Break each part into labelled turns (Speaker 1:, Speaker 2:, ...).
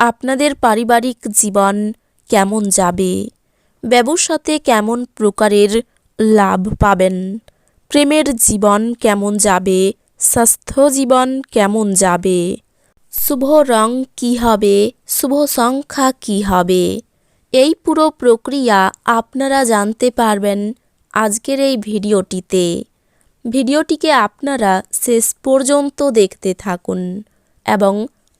Speaker 1: আপনাদের পারিবারিক জীবন কেমন যাবে? ব্যবসাতে কেমন প্রকারের লাভ পাবেন? প্রেমের জীবন কেমন যাবে? স্বাস্থ্য জীবন কেমন যাবে? শুভ রং কি হবে? শুভ সংখ্যা কি হবে? এই পুরো প্রক্রিয়া আপনারা জানতে পারবেন আজকের এই ভিডিওটিতে। ভিডিওটিকে আপনারা শেষ পর্যন্ত দেখতে থাকুন এবং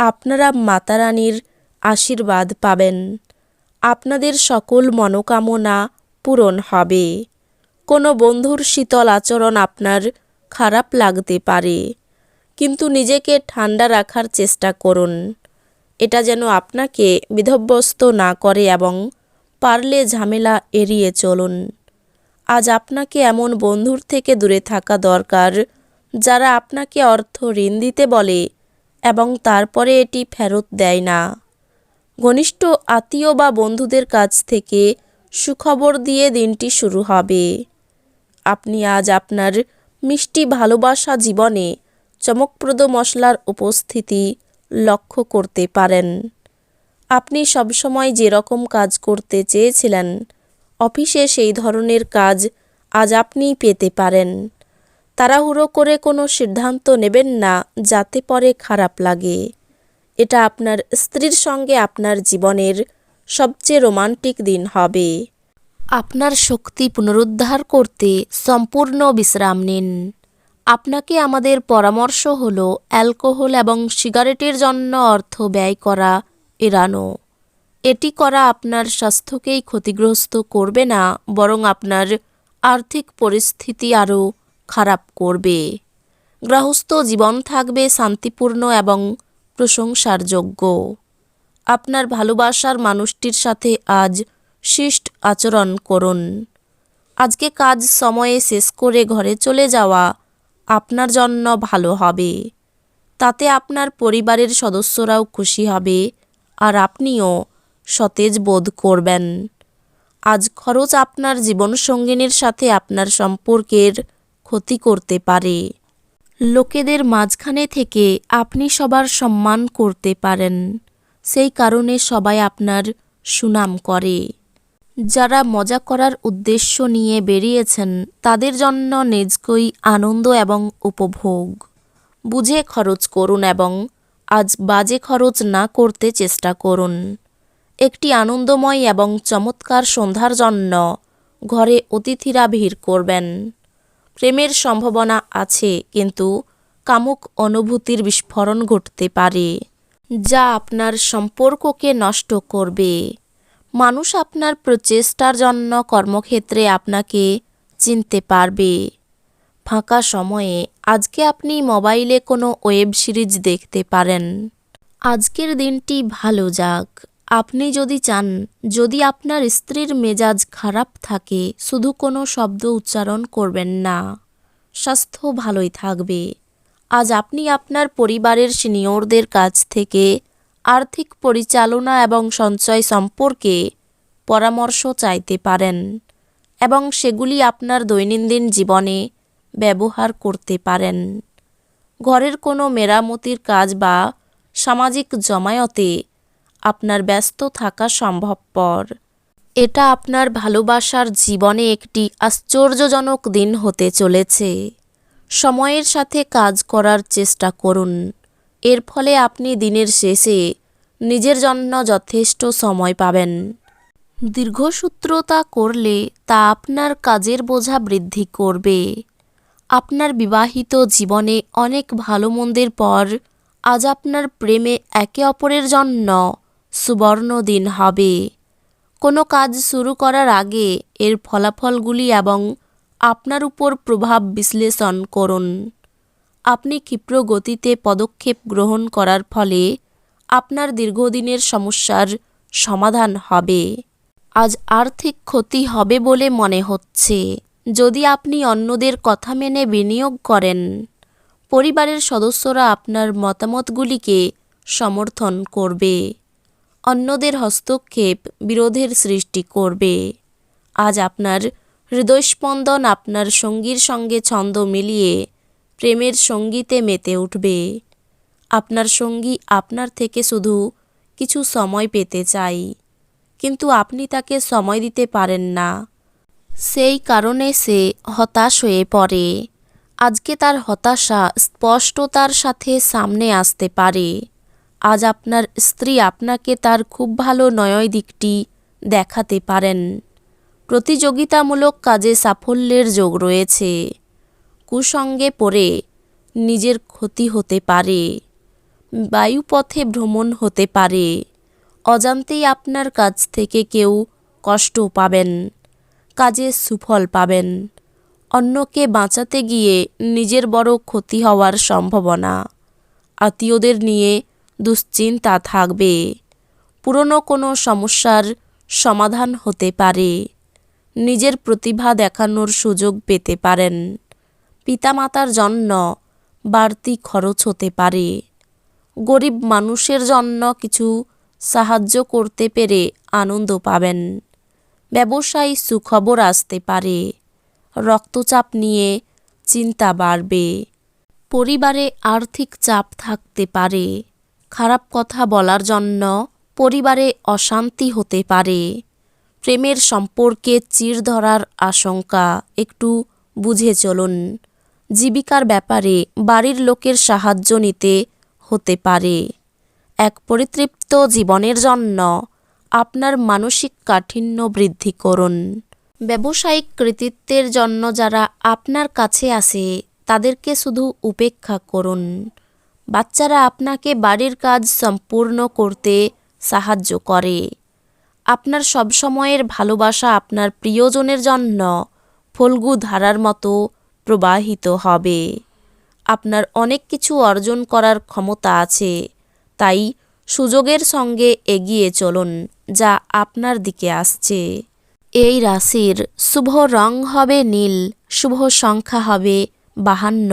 Speaker 1: আপনারা মাতারানীর আশীর্বাদ পাবেন। আপনাদের সকল মনোকামনা পূরণ হবে। কোনো বন্ধুর শীতল আচরণ আপনার খারাপ লাগতে পারে। কিন্তু নিজেকে ঠান্ডা রাখার চেষ্টা করুন। এটা যেন আপনাকে বিধব্যস্ত না করে এবং পারলে ঝামেলা এড়িয়ে চলুন। আজ আপনাকে এমন বন্ধুর থেকে দূরে থাকা দরকার, যারা আপনাকে অর্থ ঋণ দিতে বলে এবং তারপরে এটি ফেরত দেয় না। ঘনিষ্ঠ আত্মীয় বা বন্ধুদের কাছ থেকে সুখবর দিয়ে দিনটি শুরু হবে। আপনি আজ আপনার মিষ্টি ভালোবাসা জীবনে চমকপ্রদ মশলার উপস্থিতি লক্ষ্য করতে পারেন। আপনি সবসময় যেরকম কাজ করতে চেয়েছিলেন, অফিসে সেই ধরনের কাজ আজ আপনি পেতে পারেন। তাড়াহুড়ো করে কোনো সিদ্ধান্ত নেবেন না, যাতে পরে খারাপ লাগে। এটা আপনার স্ত্রীর সঙ্গে আপনার জীবনের সবচেয়ে রোমান্টিক দিন হবে। আপনার শক্তি পুনরুদ্ধার করতে সম্পূর্ণ বিশ্রাম নিন। আপনাকে আমাদের পরামর্শ হল অ্যালকোহল এবং সিগারেটের জন্য অর্থ ব্যয় করা এড়ানো। এটি করা আপনার স্বাস্থ্যকেই ক্ষতিগ্রস্ত করবে না, বরং আপনার আর্থিক পরিস্থিতি আরও খারাপ করবে। গৃহস্থ জীবন থাকবে শান্তিপূর্ণ এবং প্রশংসার যোগ্য আপনার ভালোবাসার মানুষটির সাথে আজ শিষ্ট আচরণ করুন। আজকে কাজ সময়ে শেষ করে ঘরে চলে যাওয়া আপনার জন্য ভালো হবে। তাতে আপনার পরিবারের সদস্যরাও খুশি হবে আর আপনিও সতেজ বোধ করবেন। আজ খরচ আপনার জীবনসঙ্গিনীর সাথে আপনার সম্পর্কের ক্ষতি করতে পারে। লোকেদের মাঝখানে থেকে আপনি সবার সম্মান করতে পারেন। সেই কারণে সবাই আপনার সুনাম করে। যারা মজা করার উদ্দেশ্য নিয়ে বেরিয়েছেন, তাদের জন্য নিজকই আনন্দ এবং উপভোগ। বুঝে খরচ করুন এবং আজ বাজে খরচ না করতে চেষ্টা করুন। একটি আনন্দময় এবং চমৎকার সন্ধ্যার জন্য ঘরে অতিথিরা ভিড় করবেন। প্রেমের সম্ভাবনা আছে, কিন্তু কামুক অনুভূতির বিস্ফোরণ ঘটতে পারে, যা আপনার সম্পর্ককে নষ্ট করবে। মানুষ আপনার প্রচেষ্টার জন্য কর্মক্ষেত্রে আপনাকে চিনতে পারবে। ফাঁকা সময়ে আজকে আপনি মোবাইলে কোনো ওয়েব সিরিজ দেখতে পারেন। আজকের দিনটি ভালো যাক। আপনি যদি চান, যদি আপনার স্ত্রীর মেজাজ খারাপ থাকে, শুধু কোনো শব্দ উচ্চারণ করবেন না। স্বাস্থ্য ভালোই থাকবে। আজ আপনি আপনার পরিবারের সিনিয়রদের কাছ থেকে আর্থিক পরিচালনা এবং সঞ্চয় সম্পর্কে পরামর্শ চাইতে পারেন এবং সেগুলি আপনার দৈনন্দিন জীবনে ব্যবহার করতে পারেন। ঘরের কোনো মেরামতির কাজ বা সামাজিক জমায়েতে আপনার ব্যস্ত থাকা সম্ভবপর। এটা আপনার ভালোবাসার জীবনে একটি আশ্চর্যজনক দিন হতে চলেছে। সময়ের সাথে কাজ করার চেষ্টা করুন। এর ফলে আপনি দিনের শেষে নিজের জন্য যথেষ্ট সময় পাবেন। দীর্ঘসূত্রতা করলে তা আপনার কাজের বোঝা বৃদ্ধি করবে। আপনার বিবাহিত জীবনে অনেক ভালো মন্দের পর আজ আপনার প্রেমে একে অপরের জন্য সুবর্ণ দিন হবে। কোনো কাজ শুরু করার আগে এর ফলাফলগুলি এবং আপনার উপর প্রভাব বিশ্লেষণ করুন। আপনি ক্ষিপ্র গতিতে পদক্ষেপ গ্রহণ করার ফলে আপনার দীর্ঘদিনের সমস্যার সমাধান হবে। আজ আর্থিক ক্ষতি হবে বলে মনে হচ্ছে। যদি আপনি অন্যদের কথা মেনে বিনিয়োগ করেন, পরিবারের সদস্যরা আপনার মতামতগুলিকে সমর্থন করবে। অন্যদের হস্তক্ষেপ বিরোধের সৃষ্টি করবে। আজ আপনার হৃদয়স্পন্দন আপনার সঙ্গীর সঙ্গে ছন্দ মিলিয়ে প্রেমের সঙ্গীতে মেতে উঠবে। আপনার সঙ্গী আপনার থেকে শুধু কিছু সময় পেতে চাই, কিন্তু আপনি তাকে সময় দিতে পারেন না। সেই কারণে সে হতাশ হয়ে পড়ে। আজকে তার হতাশা স্পষ্টতার সাথে সামনে আসতে পারে। আজ আপনার স্ত্রী আপনাকে তার খুব ভালো নয় দিকটি দেখাতে পারেন। প্রতিযোগিতামূলক কাজে সাফল্যের যোগ রয়েছে। কুসঙ্গে পড়ে নিজের ক্ষতি হতে পারে। বায়ুপথে ভ্রমণ হতে পারে। অজান্তেই আপনার কাছ থেকে কেউ কষ্ট পাবেন, কাজে সুফল পাবেন। অন্যকে বাঁচাতে গিয়ে নিজের বড় ক্ষতি হওয়ার সম্ভাবনা। আত্মীয়দের নিয়ে দুশ্চিন্তা থাকবে। পুরনো কোনো সমস্যার সমাধান হতে পারে। নিজের প্রতিভা দেখানোর সুযোগ পেতে পারেন। পিতামাতার জন্য বাড়তি খরচ হতে পারে। গরিব মানুষের জন্য কিছু সাহায্য করতে পেরে আনন্দ পাবেন। ব্যবসায়ী সুখবর আসতে পারে। রক্তচাপ নিয়ে চিন্তা বাড়বে। পরিবারে আর্থিক চাপ থাকতে পারে। খারাপ কথা বলার জন্য পরিবারে অশান্তি হতে পারে। প্রেমের সম্পর্কে চির ধরার আশঙ্কা একটু বুঝে চলুন। জীবিকার ব্যাপারে বাড়ির লোকের সাহায্য নিতে হতে পারে। এক পরিতৃপ্ত জীবনের জন্য আপনার মানসিক কাঠিন্য বৃদ্ধি করুন। ব্যবসায়িক কৃতিত্বের জন্য যারা আপনার কাছে আসে, তাদেরকে শুধু উপেক্ষা করুন। বাচ্চারা আপনাকে বাড়ির কাজ সম্পূর্ণ করতে সাহায্য করে। আপনার সবসময়ের ভালোবাসা আপনার প্রিয়জনের জন্য ফলগু ধারার মতো প্রবাহিত হবে। আপনার অনেক কিছু অর্জন করার ক্ষমতা আছে, তাই সুযোগের সঙ্গে এগিয়ে চলুন যা আপনার দিকে আসছে। এই রাশির শুভ রং হবে নীল, শুভ সংখ্যা হবে বাহান্ন।